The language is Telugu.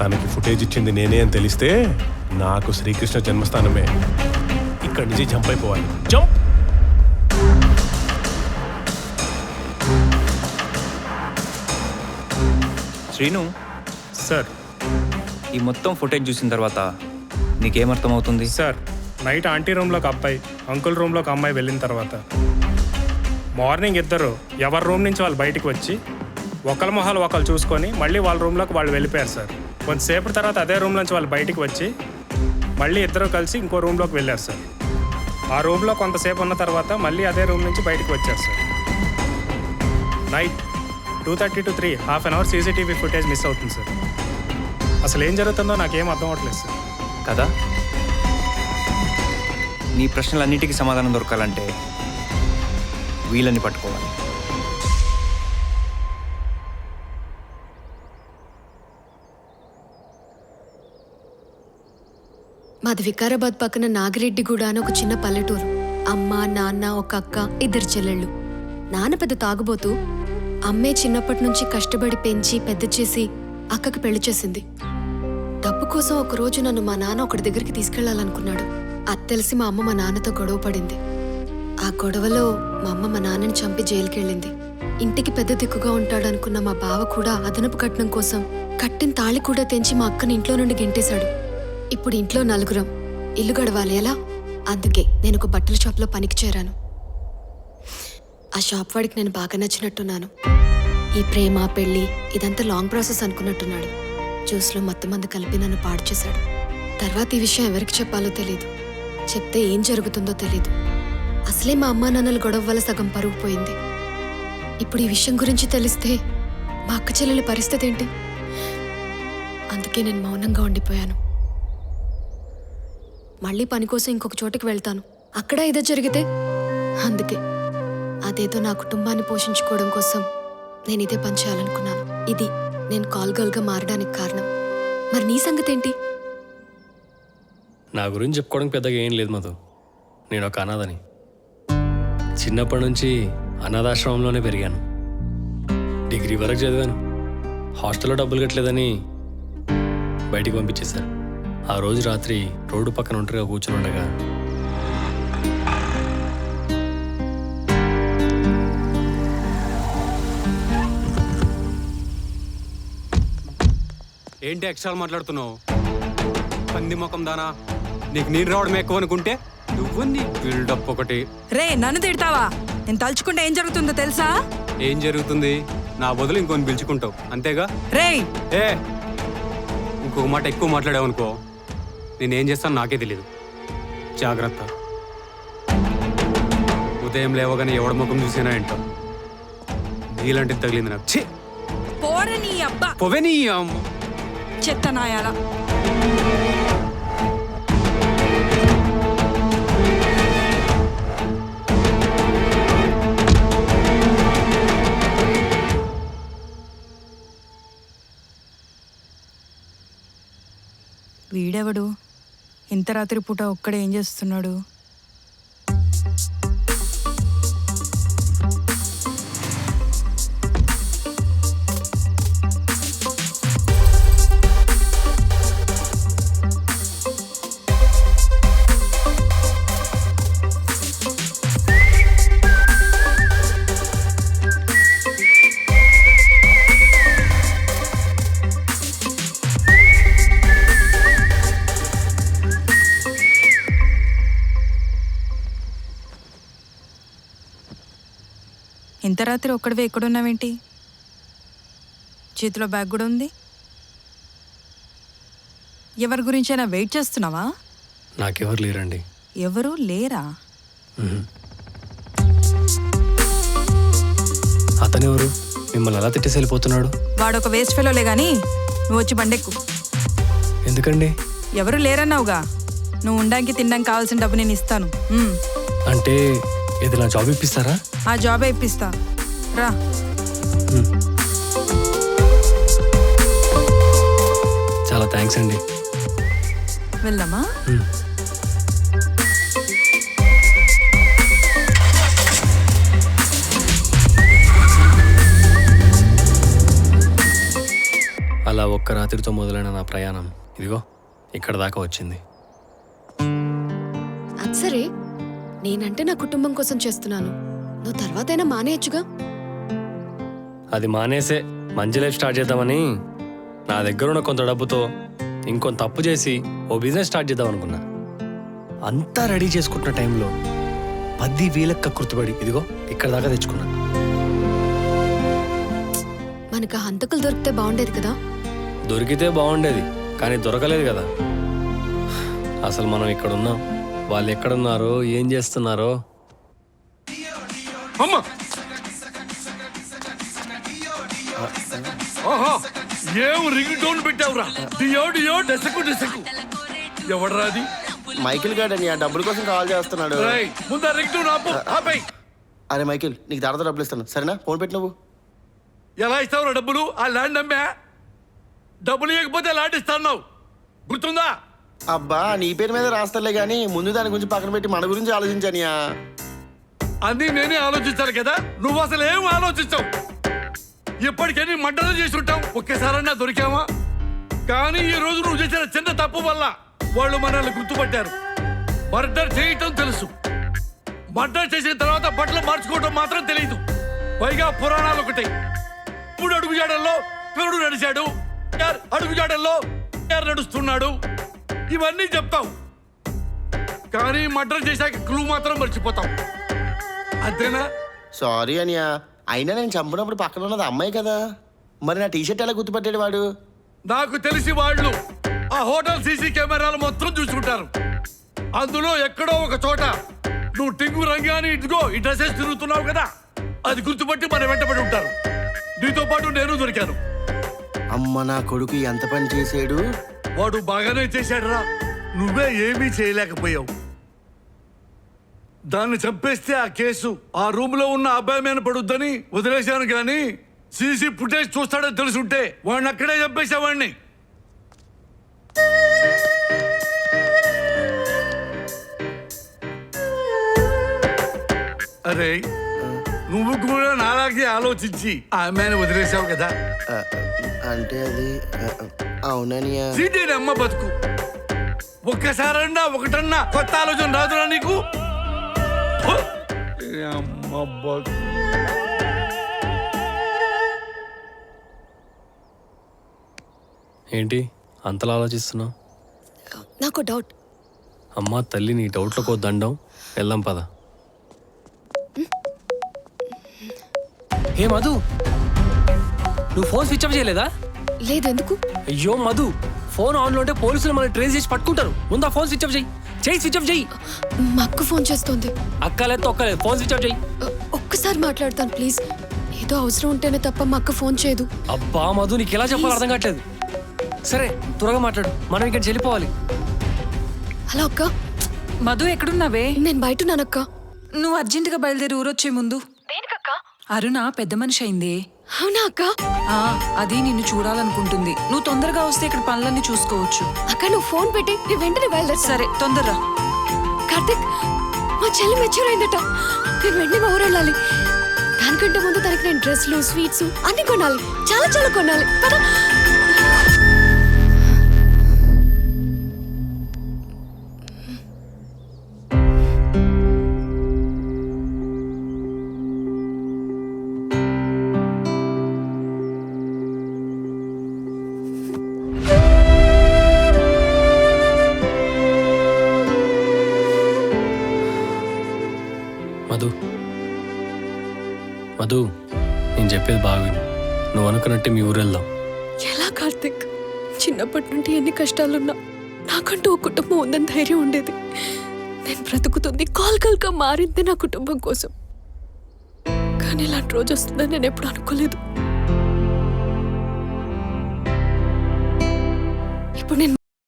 తనకి ఫుటేజ్ ఇచ్చింది నేనే అని తెలిస్తే నాకు శ్రీకృష్ణ జన్మస్థానమే. ఇక్కడి నుంచి జంప్ అయిపోవాలి. జంప్ శ్రీను? సార్ ఈ మొత్తం ఫుటేజ్ చూసిన తర్వాత నీకేమర్థమవుతుంది సార్ నైట్ ఆంటీ రూమ్లోకి అబ్బాయి అంకుల్ రూమ్లోకి అమ్మాయి వెళ్ళిన తర్వాత మార్నింగ్ ఇద్దరు ఎవరి రూమ్ నుంచి వాళ్ళు బయటికి వచ్చి ఒకళ్ళ మొహాలు ఒకళ్ళు చూసుకొని మళ్ళీ వాళ్ళ రూమ్లోకి వాళ్ళు వెళ్ళిపోయారు సార్ కొంతసేపటి తర్వాత అదే రూమ్ నుంచి వాళ్ళు బయటికి వచ్చి మళ్ళీ ఇద్దరు కలిసి ఇంకో రూమ్లోకి వెళ్ళారు సార్. ఆ రూమ్లో కొంతసేపు ఉన్న తర్వాత మళ్ళీ అదే రూమ్ నుంచి బయటికి వచ్చారు sir. Night two thirty to three half an hour CCTV footage miss అవుతుంది సార్. అసలు ఏం జరుగుతుందో నాకేం అర్థం అవ్వట్లేదు సార్. కదా? నీ ప్రశ్నలన్నిటికీ సమాధానం దొరకాలంటే వీళ్ళని పట్టుకోవాలి. మాది వికారాబాద్ పక్కన నాగిరెడ్డిగూడ అని ఒక చిన్న పల్లెటూరు. అమ్మ నాన్న ఒక అక్క ఇద్దరు చెల్లెళ్ళు. నాన్న పెద్ద తాగుబోతూ అమ్మే చిన్నప్పటి నుంచి కష్టపడి పెంచి పెద్ద చేసి అక్కకి పెళ్ళి చేసింది. డబ్బు కోసం ఒక రోజు నన్ను మా నాన్న ఒకటి దగ్గరికి తీసుకెళ్ళాలనుకున్నాడు. అది తెలిసి మా అమ్మ మా నాన్నతో గొడవ పడింది. ఆ గొడవలో మా అమ్మ మా నాన్నని చంపి జైలుకెళ్ళింది. ఇంటికి పెద్ద దిక్కుగా ఉంటాడనుకున్న మా బావ కూడా అదనపు కట్నం కోసం కట్టిన తాళి కూడా తెంచి మా అక్కని ఇంట్లో నుండి గెంటేశాడు. ఇప్పుడు ఇంట్లో నలుగురం. ఇల్లు గడవాలి ఎలా? అందుకే నేను ఒక బట్టల షాప్లో పనికి చేరాను. ఆ షాప్ వాడికి నేను బాగా నచ్చినట్టున్నాను. ఈ ప్రేమ పెళ్ళి ఇదంతా లాంగ్ ప్రాసెస్ అనుకున్నట్టున్నాడు. జ్యూస్లో మొత్తం మంది కలిపి నన్ను పాడు చేశాడు. తర్వాత ఈ విషయం ఎవరికి చెప్పాలో తెలియదు చెప్తే ఏం జరుగుతుందో తెలియదు అసలే మా అమ్మా నాన్నల గొడవ వల్ల సగం పరుగు పోయింది. ఇప్పుడు ఈ విషయం గురించి తెలిస్తే మా అక్క చెల్లెల పరిస్థితి ఏంటి? అందుకే నేను మౌనంగా ఉండిపోయాను. మళ్ళీ పని కోసం ఇంకొక చోటుకి వెళ్తాను. అక్కడ ఏదో జరిగితే అందుకే. అదేదో నా కుటుంబాన్ని పోషించుకోవడం కోసం నేను ఇదే పని చేయాలనుకున్నాను. ఇది నేను కాల్ గర్ల్గా మారడానికి కారణం. మరి నీ సంగతి ఏంటి నా గురించి చెప్పుకోవడానికి పెద్దగా ఏం లేదు మధు. నేను ఒక అనాథని. చిన్నప్పటి నుంచి అనాథాశ్రమంలోనే పెరిగాను. డిగ్రీ వరకు చదివాను. హాస్టల్లో డబ్బులు కట్టలేదని బయటికి పంపించేశారు. ఆ రోజు రాత్రి రోడ్డు పక్కన ఒంటరిగా కూర్చుని ఉండగా ఏంటి ఎక్స్ట్రాలు మాట్లాడుతున్నావు? పంది ముఖం దానా? నీకు నీరు రావడం ఎక్కువ అనుకుంటే నువ్వు నీ బిల్డప్ ఒకటి. రే నన్ను తిడతావా? నేను తలుచుకుంటే ఏం జరుగుతుందో తెలుసా? ఏం జరుగుతుంది? నా బదులు ఇంకొని పిలుచుకుంటావు. అంతేగా? రేయ్ ఏ! ఇంకొక మాట ఎక్కువ మాట్లాడావనుకో. నేనేం చేస్తాను నాకే తెలియదు జాగ్రత్త. ఉదయం లేవగానే ఎవడ ముఖం చూసినా ఏంటో. నీలాంటిది తగిలింది నాకు. ఛీ! పోరని అబ్బా. పొవే నీ అమ్మ చెత్త నాయాల వీడెవడు? ఇంత రాత్రి పూట ఒక్కడే ఏం చేస్తున్నాడు? ఇంత రాత్రి ఒక్కడివే ఎక్కడున్నావేంటి? చేతిలో బ్యాగ్ కూడా ఉంది. ఎవరి గురించైనా వెయిట్ చేస్తున్నావా? నాకెవరు లేరండి. ఎవరు లేరా? అతనెవరు? మిమ్మల్ని ఎలా తిట్టేసి వెళ్ళిపోతున్నాడు? వాడొక వేస్ట్ ఫెలోలే గాని నువ్వు వచ్చి బండెక్కు. ఎందుకండి? ఎవరు లేరన్నావుగా? నువ్వు ఉండానికి తినడానికి కావాల్సిన డబ్బు నేను ఇస్తాను. అంటే ఏదైనా జాబ్ ఇప్పిస్తారా? ఆ జాబే ఇప్పిస్తా. రా. చాలా థ్యాంక్స్ అండి. వెళ్దామా? అలా ఒక్క రాత్రితో మొదలైన నా ప్రయాణం ఇదిగో ఇక్కడ దాకా వచ్చింది. సరే నేనంటే నా కుటుంబం కోసం చేస్తున్నాను. నువ్వు తర్వాతైనా మానేయచ్చుగా? అది మానేసే మంచి లైఫ్ స్టార్ట్ చేద్దామని నా దగ్గర ఉన్న కొంత డబ్బుతో ఇంకొంత తప్పు చేసి ఓ బిజినెస్ స్టార్ట్ చేద్దాం అనుకున్నా. అంతా రెడీ చేసుకుంటున్న టైంలో పది వేలకు కక్కుర్తుపడి ఇదిగో ఇక్కడ దాకా తెచ్చుకున్నా. మనకు హంతకులు దొరికితే బాగుండేది కదా? దొరికితే బాగుండేది కానీ దొరకలేదు కదా. అసలు మనం ఇక్కడ ఉన్నాం వాళ్ళు ఎక్కడున్నారో ఏం చేస్తున్నారో. అమ్మ! ఆహా! ఏం రింగ్ టోన్ పెట్టావురా? డియో డియో డెసకు డెసకు. ఎవడరా అది? మైకిల్ గాడని ఆ డబ్బుల కోసం కాల్ చేస్తున్నాడు. రేయ్ ముందా రింగ్ టోన్ ఆపు ఆపై. అరే మైకిల్ నీకు తర్వాత డబ్బులు ఇస్తాను. సరేనా? ఫోన్ పెట్టి నువ్వు. ఎలా ఇస్తావురా డబ్బులు? ఆ ల్యాండ్ అమ్మా? డబ్బులు ఇవ్వకపోతే ల్యాండ్ ఇస్తాను గుర్తుందా? అబ్బా నీ పేరు మీద రాస్తలే కానీ ముందు దాని గురించి పక్కన పెట్టి మన గురించి ఆలోచించానియా? అది నేనే ఆలోచించాలి కదా? నువ్వు అసలు ఏం ఆలోచించావు? ఇప్పటికైనా మంటలు చేసి ఉంటావు? ఒక్కసారన్నా దొరికామా కానీ ఈ రోజు నువ్వు చేసిన చిన్న తప్పు వల్ల వాళ్ళు మనల్ని గుర్తుపట్టారు. మర్డర్ చేయటం తెలుసు. మర్డర్ చేసిన తర్వాత బట్టలు మార్చుకోవటం మాత్రం తెలియదు పైగా పురాణాలు ఒకటి. ఇప్పుడు అడుగుజాడల్లో పెరుడు నడిచాడు. అడుగుజాడల్లో నడుస్తున్నాడు. ఇవన్నీ చెప్తావు. కానీ మర్డర్ చేశాక క్లూ మాత్రం మర్చిపోతావు. అంతేనా సారీ అనియా. అయినా నేను చంపినప్పుడు పక్కన ఉన్నది అమ్మాయి కదా. మరి నా టీషర్ట్ ఎలా గుర్తుపట్టాడు వాడు? నాకు తెలిసి వాళ్ళు ఆ హోటల్ సీసీ కెమెరాలు మొత్తం చూసుకుంటారు. అందులో ఎక్కడో ఒక చోట నువ్వు టింగు రంగాని ఇదిగో ఈ డ్రెస్సెస్ తిరుగుతున్నావు కదా అది గుర్తుపట్టి మన వెంటబడి ఉంటారు. నీతో పాటు నేను దొరికాను. అమ్మ నా కొడుకు ఎంత పని చేసాడు వాడు బాగానే చేశాడురా. నువ్వే ఏమీ చేయలేకపోయావు. దాన్ని చంపేస్తే ఆ కేసు ఆ రూమ్లో ఉన్న అబ్బాయి మీద పడుద్దని వదిలేశాను కానీ సీసీ ఫుటేజ్ చూస్తాడో తెలుసుంటే వాడిని అక్కడే చంపేసేవాడిని అరే నువ్వు కూడా నాలాగే ఆలోచించి ఆ అమ్మాయిని వదిలేసావు కదా. అంటే అది ఆ, అవుననియా సీటీని అమ్మ బతుకు. ఒక్కసారన్నా ఒకటన్నా కొత్త ఆలోచన రాదురా నీకు? అమ్మ బతుకు. ఏంటి? అంతలా ఆలోచిస్తున్నావు? నాకు డౌట్ అమ్మా తల్లి నీ డౌట్లకు దండం. వెళ్దాం పద. ఏ మధు నువ్వు ఫోన్ స్విచ్ ఆఫ్ చేయలేదా? లేదు ఎందుకు అయ్యో మధు ఫోన్ ఆన్లో ఉంటే పోలీసులు మనల్ని ట్రేస్ చేసి పట్టుకుంటారు. ముందు ఆ ఫోన్ స్విచ్ ఆఫ్ చేయి. చేయి స్విచ్ ఆఫ్ చేయి. మా అక్క ఫోన్ చేస్తోంది. అక్కలేదు తొక్కలేదు ఫోన్ స్విచ్ ఆఫ్ చేయి. ఒక్కసారి మాట్లాడతాను ప్లీజ్. ఏదో అవసరం ఉంటేనే తప్ప మా అక్క ఫోన్ చేయదు. అబ్బా మధు నీకు ఎలా చెప్పాలో అర్థం కావట్లేదు. సరే త్వరగా మాట్లాడు. మనం ఇక్కడ చెల్లిపోవాలి హలో అక్క. మధు ఎక్కడున్నావే? నేను బయట ఉన్నానక్క. నువ్వు అర్జెంటుగా బయలుదేరి ఊరొచ్చే ముందు. అరుణ పెద్ద మనిషి అయింది. అవునా అక్క? ఆ, అది నిన్ను చూడాలనుకుంటుంది. నువ్వు తొందరగా వస్తే ఇక్కడ పనులన్నీ చూసుకోవచ్చు. అక్క నువ్వు ఫోన్ పెట్టి నేను వెంటనే బయలుదేరి. సరే తొందరరా. కార్తిక్ మా చెల్లి మెచ్యూర్ అయిందట. నేను వెంటనే మా ఊరు వెళ్ళాలి దానికంటే ముందు తనకి నేను డ్రెస్లు స్వీట్స్ అన్ని కొనాలి. చాలా చాలా కొనాలి. పద. నువ్వు అనుకున్నట్టే మీ ఊరు వెళ్దాం ఎలా కార్తిక్? చిన్నప్పటి నుండి ఎన్ని కష్టాలున్నా నాకంటూ ఒక కుటుంబం ఉందని ధైర్యం ఉండేది. నేను బ్రతుకుతుంది కాల్కల్గా మారింది నా కుటుంబం కోసం. కానీ ఇలాంటి రోజు వస్తుందని నేను ఎప్పుడు అనుకోలేదు. ఇప్పుడు నేను